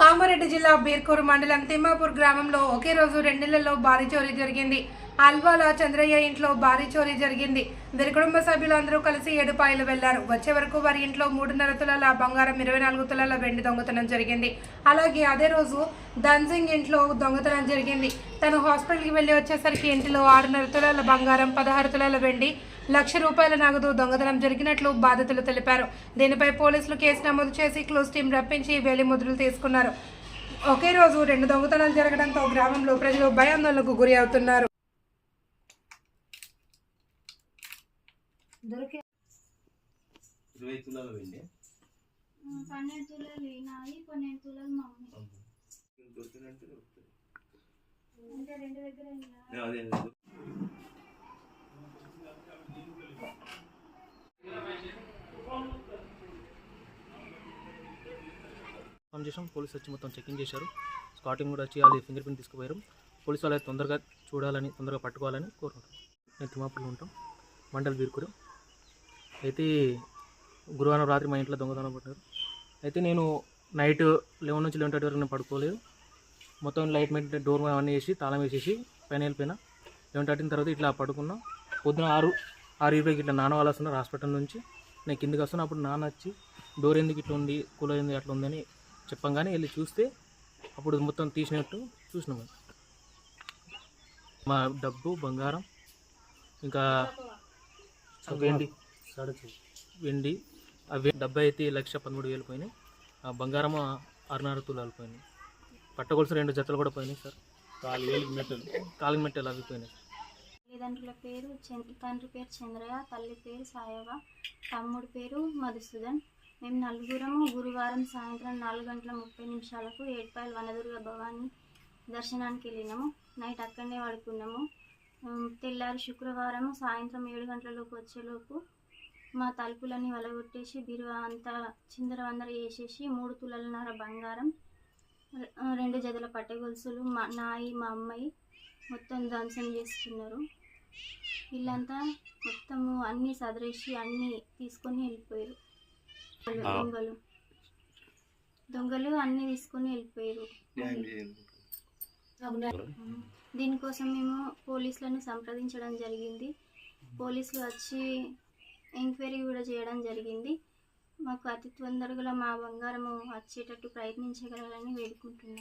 కామారెడ్డి జిల్లా బీర్కూరు మండలం తిమ్మాపూర్ గ్రామంలో ఒకే రోజు రెండేళ్ళలో భారీ చోరీ జరిగింది. అల్వాల చంద్రయ్య ఇంట్లో భారీ చోరీ జరిగింది. వీరి కుటుంబ సభ్యులందరూ కలిసి ఏడుపాయలు వెళ్ళారు. వచ్చే వరకు వారి ఇంట్లో మూడున్నర తులాల బంగారం ఇరవై నాలుగు తులాల వెండి దొంగతనం జరిగింది. అలాగే అదే రోజు ధన్సింగ్ ఇంట్లో దొంగతనం జరిగింది. తను హాస్పిటల్కి వెళ్ళి వచ్చేసరికి ఇంటిలో ఆరున్నర తులాల బంగారం పదహారు తులాల వెండి లక్ష రూపాయల నగదు దొంగతనం జరిగినట్లు బాధితులు తెలిపారు. దీనిపై పోలీసులు కేసు నమోదు చేసి క్లోజ్ టీం రప్పించి వేలి ముద్రలు తీసుకున్నారు. ఒకే రోజు రెండు దొంగతనాలు జరగడంతో గ్రామంలో ప్రజలు భయాందోళనకు గురి అవుతున్నారు. ఇరవై తులాల వెండి పన్నెండు తులాలు నాయి పన్నెండు తులాలు మా అమ్మాయి దొరికిందంటే దొరుకుతుంది. అంటే రెండు దగ్గర అదే చేసాం పోలీసు వచ్చి మొత్తం చెకింగ్ చేశారు. స్కాటింగ్ కూడా వచ్చి వాళ్ళు ఫింగర్ ప్రింట్ తీసుకుపోయారు. పోలీసు వాళ్ళు తొందరగా చూడాలని తొందరగా పట్టుకోవాలని కోరుకుంటాం నేను తిమ్మాపుల్లో ఉంటాం. మండల్ బీర్కూరు అయితే గురువారం రాత్రి మా ఇంట్లో దొంగతనం పట్టారు అయితే నేను నైట్ లెవెన్ నుంచి లెవెన్ థర్టీ వరకు నేను పడుకోలేదు. మొత్తం లైట్ మెట్ డోర్ అవన్నీ వేసి తాళం వేసేసి పైన వెళ్ళిపోయినా. లెవెన్ థర్టీన్ తర్వాత ఇట్లా పడుకున్నా. పొద్దున ఆరు ఆరు ఇరవైకి ఇట్లా నాన్న వాళ్ళు వస్తున్నారు హాస్పిటల్ నుంచి. నేను కిందికి వస్తున్నా అప్పుడు నాన్న వచ్చి డోర్ ఎందుకు ఇట్లా ఉంది? కూలర్ ఎందుకు అట్లా ఉందని చెప్పంగానే వెళ్ళి చూస్తే అప్పుడు మొత్తం తీసినట్టు చూసినాము మా డబ్బు బంగారం ఇంకా వెండి వెండి అవి డబ్బు అయితే లక్ష పదమూడు వేలు పోయినాయి. ఆ బంగారం ఆరున్నర తులాలు పోయినాయి. పట్టగొలుసు రెండు జతలు కూడా పోయినాయి సార్. కాలింగ్ మెట్టలు అవి పోయినాయి. తల్లిదండ్రుల పేరు చంద్ర తండ్రి పేరు చంద్రయ్య తల్లి పేరు సాయవ తమ్ముడి పేరు మధుసూదన్. మేము నలుగురము గురువారం సాయంత్రం నాలుగు గంటల ముప్పై నిమిషాలకు ఏడ్పాయల వనదుర్గ భవాని దర్శనానికి వెళ్ళినాము. నైట్ అక్కడనే పడుకున్నాము. తెల్లారి శుక్రవారం సాయంత్రం ఏడు గంటలలోపు వచ్చేలోపు మా తలుపులన్నీ వలగొట్టేసి బీరువా అంతా చిందర వందర వేసేసి మూడు తులలన్నర బంగారం రెండు జతల పట్టె గొలుసులు మా నాయి మా అమ్మాయి మొత్తం ధ్వంసం చేస్తున్నారు. వీళ్ళంతా మొత్తము అన్నీ సదరేసి అన్నీ తీసుకొని వెళ్ళిపోయారు. దొంగలు. దొంగలు అన్నీ తీసుకొని వెళ్ళిపోయారు. దీనికోసం మేము పోలీసులను సంప్రదించడం జరిగింది. పోలీసులు వచ్చి ఎంక్వైరీ కూడా చేయడం జరిగింది. మాకు అతి తొందరగా మా బంగారము వచ్చేటట్టు ప్రయత్నించగలరని వేడుకుంటున్నాము